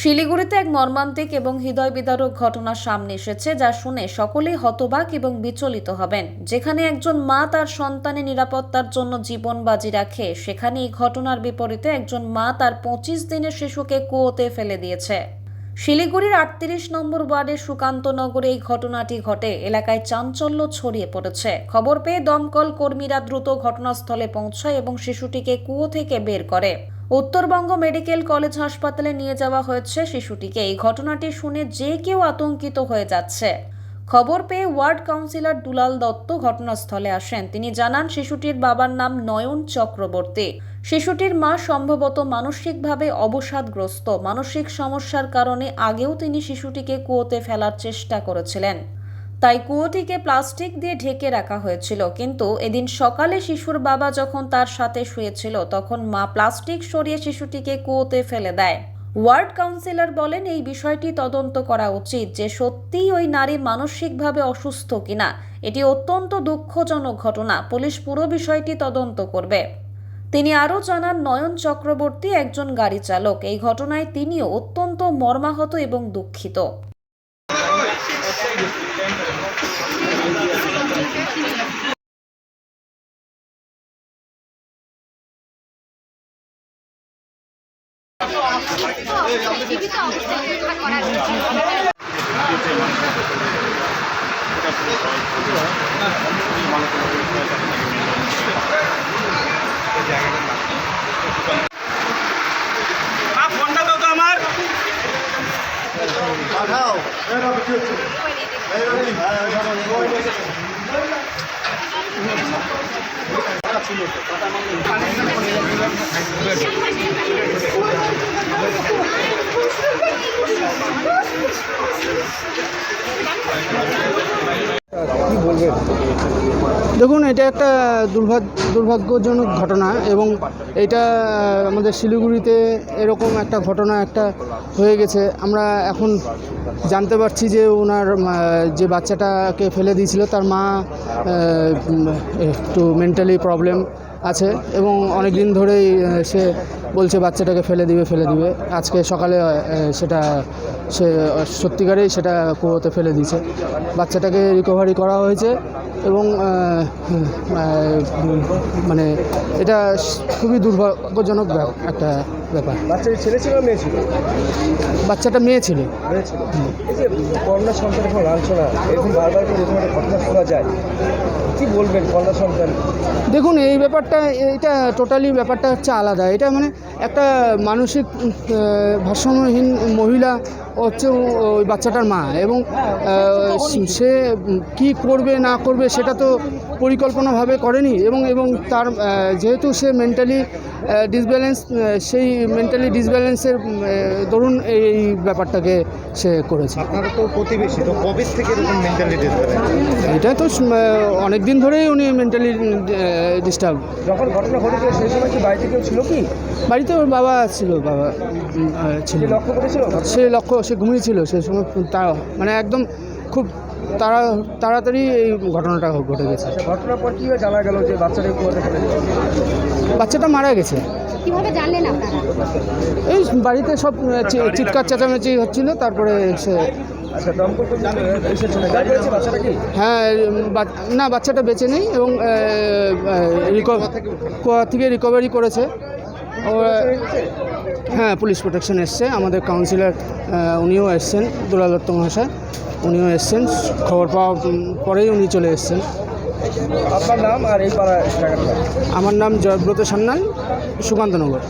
শিলিগুড়িতে এক মর্মান্তিক এবং হৃদয় বিদারক ঘটনা সামনে এসেছে যা শুনে সকলেই হতবাক এবং বিচলিত হবেন। যেখানে একজন মা তার সন্তানের নিরাপত্তার জন্য জীবন বাজি রাখে, সেখানে এই ঘটনার বিপরীতে একজন মা তার পঁচিশ দিনের শিশুকে কুয়োতে ফেলে দিয়েছে। শিলিগুড়ির আটত্রিশ নম্বর ওয়ার্ডের সুকান্তনগরে এই ঘটনাটি ঘটে। এলাকায় চাঞ্চল্য ছড়িয়ে পড়েছে। খবর পেয়ে দমকল কর্মীরা দ্রুত ঘটনাস্থলে পৌঁছায় এবং শিশুটিকে কুয়ো থেকে বের করে। উত্তরবঙ্গ মেডিকেল কলেজ হাসপাতালে নিয়ে যাওয়া হয়েছে শিশুটিকে। এই ঘটনাটি শুনে যে কেউ আতঙ্কিত হয়ে যাচ্ছে। খবর পেয়ে ওয়ার্ড কাউন্সিলর দুলাল দত্ত ঘটনাস্থলে আসেন। তিনি জানান, শিশুটির বাবার নাম নয়ন চক্রবর্তী। শিশুটির মা সম্ভবত মানসিকভাবে অবসাদগ্রস্ত। মানসিক সমস্যার কারণে আগেও তিনি শিশুটিকে কুয়োতে ফেলার চেষ্টা করেছিলেন। তাই কুয়োটিকে প্লাস্টিক দিয়ে ঢেকে রাখা হয়েছিল। কিন্তু এদিন সকালে শিশুর বাবা যখন তার সাথে শুয়েছিল, তখন মা প্লাস্টিক সরিয়ে শিশুটিকে কুয়োতে ফেলে দেয়। ওয়ার্ড কাউন্সিলর বলেন, এই বিষয়টি তদন্ত করা উচিত যে সত্যিই ওই নারী মানসিকভাবে অসুস্থ কিনা। এটি অত্যন্ত দুঃখজনক ঘটনা। পুলিশ পুরো বিষয়টি তদন্ত করবে। তিনি আরও জানান, নয়ন চক্রবর্তী একজন গাড়ি চালক। এই ঘটনায় তিনিও অত্যন্ত মর্মাহত এবং দুঃখিত। ফোনটা দাও তো আমার দেখুন, এটা একটা দুর্ভাগ্য দুর্ভাগ্যজনক ঘটনা এবং এটা আমাদের শিলিগুড়িতে এরকম একটা ঘটনা একটা হয়ে গেছে। আমরা এখন জানতে পারছি যে ওনার যে বাচ্চাটাকে ফেলে দিয়েছিল, তার মা একটু মেন্টালি প্রবলেম আছে এবং অনেক দিন ধরেই সে বলছে বাচ্চাটাকে ফেলে দিবে ফেলে দিবে। আজকে সকালে সেটা সে সত্যিকারেই সেটা কুয়োতে ফেলে দিয়েছে। বাচ্চাটাকে রিকভারি করা হয়েছে এবং মানে এটা খুবই দুর্ভাগ্যজনক একটা ব্যাপার। বাচ্চাটি ছেলে ছিল মেয়ে ছিল? বাচ্চাটা মেয়ে ছিল। মেয়ে ছিল। কন্যা সন্তান এখন লাঞ্ছনা এরকম বারবার করে এরকম একটা ঘটনা শোনা যায়। কি বলবেন কন্যা সন্তান দেখুন এই ব্যাপারটা এটা টোটালি ব্যাপারটা হচ্ছে আলাদা। এটা মানে একটা মানসিক ভারসাম্যহীন মহিলা হচ্ছে ওই বাচ্চাটার মা এবং সে কি করবে না করবে সেটা তো পরিকল্পনাভাবে করেনি এবং এবং তার যেহেতু সে মেন্টালি ডিসব্যালেন্স সেই মেন্টালি ডিসব্যালেন্সের দরুন এই ব্যাপারটাকে সে করেছে। আপনারা তো প্রতিবেশী তো কবে থেকে এরকম মেন্টালিটি এটা তো অনেক দিন ধরেই উনি মেন্টালি ডিস্টার্ব যখন ঘটনা ঘটেছিল সেই সময় কি বাড়িতে কেউ ছিল কি? বাড়িতে ওর বাবা ছিল বাবা ছিল। লক্ষ্য করেছিল? সে লক্ষ্য সে ঘুমিয়েছিল সে সময় তা মানে একদম খুব তাড়া তাড়াতাড়ি এই ঘটনাটা ঘটে গেছে। আচ্ছা, ঘটনার পর কীভাবে জানা গেল যে বাচ্চাটা? বাচ্চাটা মারা গেছে। কীভাবে জানলেন আপনারা? এই বাড়িতে সব চি- চিৎকার চেঁচামেচি হচ্ছিল তারপরে সে আচ্ছা কি? হ্যাঁ বা- না বাচ্চাটা বেঁচে নেই এবং কোয়া থেকে রিকভারি করেছে। ও হ্যাঁ পুলিশ প্রোটেকশন এসছে। আমাদের কাউন্সিলর উনিও এসছেন দুলাল দত্ত মহাশয় উনিও এসছেন। খবর পাওয়া পরেই উনি চলে এসছেন। আপনার নাম আর এই পাড়া আমার নাম জয়ব্রত সান্যাল সুকান্তনগর।